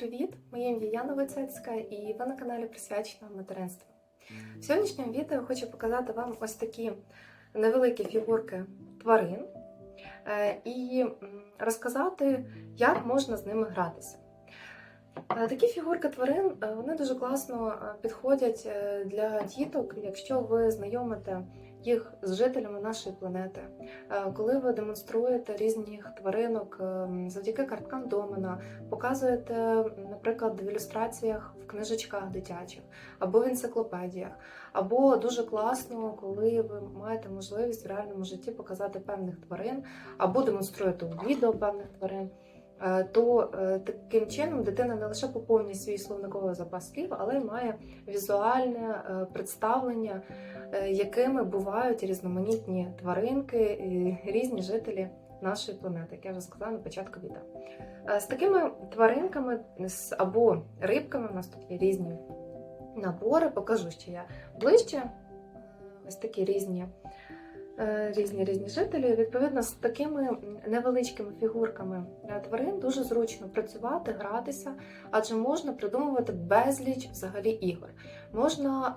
привіт! Моє ім'я Яна Войцецька і ви на каналі присвячено материнству. В сьогоднішньому відео хочу показати вам ось такі невеликі фігурки тварин е, і розказати, як можна з ними гратися. Е, Такі фігурки тварин е, вони дуже класно підходять для діток, якщо ви знайомите їх з жителями нашої планети, Е, коли ви демонструєте різних тваринок е, завдяки карткам домена, показуєте, наприклад, в ілюстраціях в книжечках дитячих або в енциклопедіях, або дуже класно, коли ви маєте можливість в реальному житті показати певних тварин, або демонструєте у відео певних тварин. Е, То е, таким чином дитина не лише поповнює свій словниковий запас слів, але й має візуальне е, представлення, якими бувають різноманітні тваринки і різні жителі нашої планети, як я вже сказала на початку відео. З такими тваринками або рибками у нас тут є різні набори. Покажу ще я ближче. Ось такі різні. Е, Різні різні жителі. Відповідно, з такими невеличкими фігурками е, тварин дуже зручно працювати, гратися, адже можна придумувати безліч взагалі ігор. Можна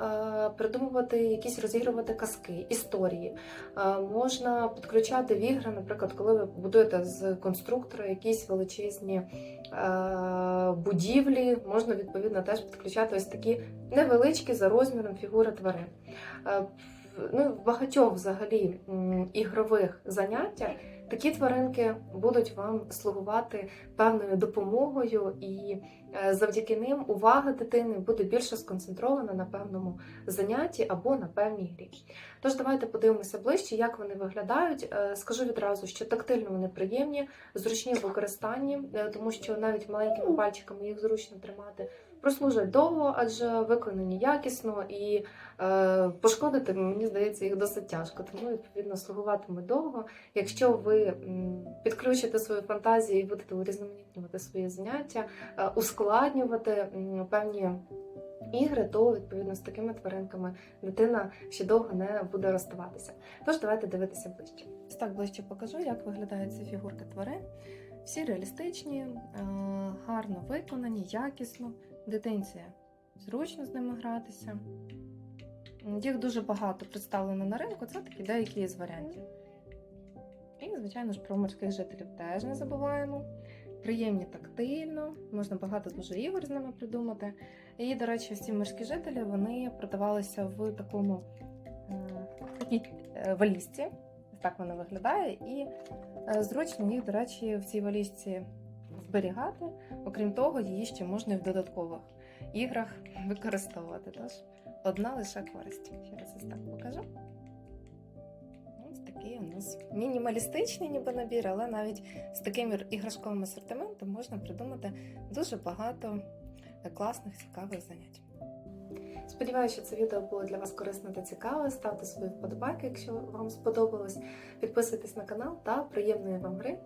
е, придумувати якісь розігрувати казки, історії. Можна підключати в ігри, наприклад, коли ви будуєте з конструктора якісь величезні будівлі, можна відповідно теж підключати ось такі невеличкі за розміром фігури тварин. Ну, в багатьох взагалі ігрових заняттях такі тваринки будуть вам слугувати певною допомогою, і е, завдяки ним увага дитини буде більше сконцентрована на певному занятті або на певній грі. Тож давайте подивимося ближче, як вони виглядають. Е, Скажу відразу, що тактильно вони приємні, зручні в використанні, е, тому що навіть маленькими пальчиками їх зручно тримати. Прослужать довго, адже виконані якісно і е, пошкодити, мені здається, їх досить тяжко. Тому відповідно слугуватимуть довго. Якщо ви підключите свою фантазію і будете урізноманітнювати свої заняття, е, ускладнювати м, певні ігри, то відповідно з такими тваринками дитина ще довго не буде розставатися. Тож давайте дивитися ближче. Так ближче покажу, як виглядають ці фігурки тварин. Всі реалістичні, е, гарно виконані, якісно. Дитинці зручно з ними гратися. Їх дуже багато представлено на ринку, це такі деякі з варіантів. І, звичайно ж, про морських жителів теж не забуваємо. Приємні тактильно, можна багато дуже ігор з ними придумати. І, до речі, ці морські жителі вони продавалися в такому е, такій е, валізці. Так вона виглядає. І е, зручно їх, до речі, в цій валізці зберігати. Окрім того, її ще можна і в додаткових іграх використовувати. Тож одна лише користь. Ще раз так покажу. Ось такий у нас мінімалістичний ніби набір, але навіть з таким іграшковим асортиментом можна придумати дуже багато класних, цікавих занять. Сподіваюся, що це відео було для вас корисне та цікаве. Ставте свої вподобайки, якщо вам сподобалось. Підписуйтесь на канал та приємної вам гри.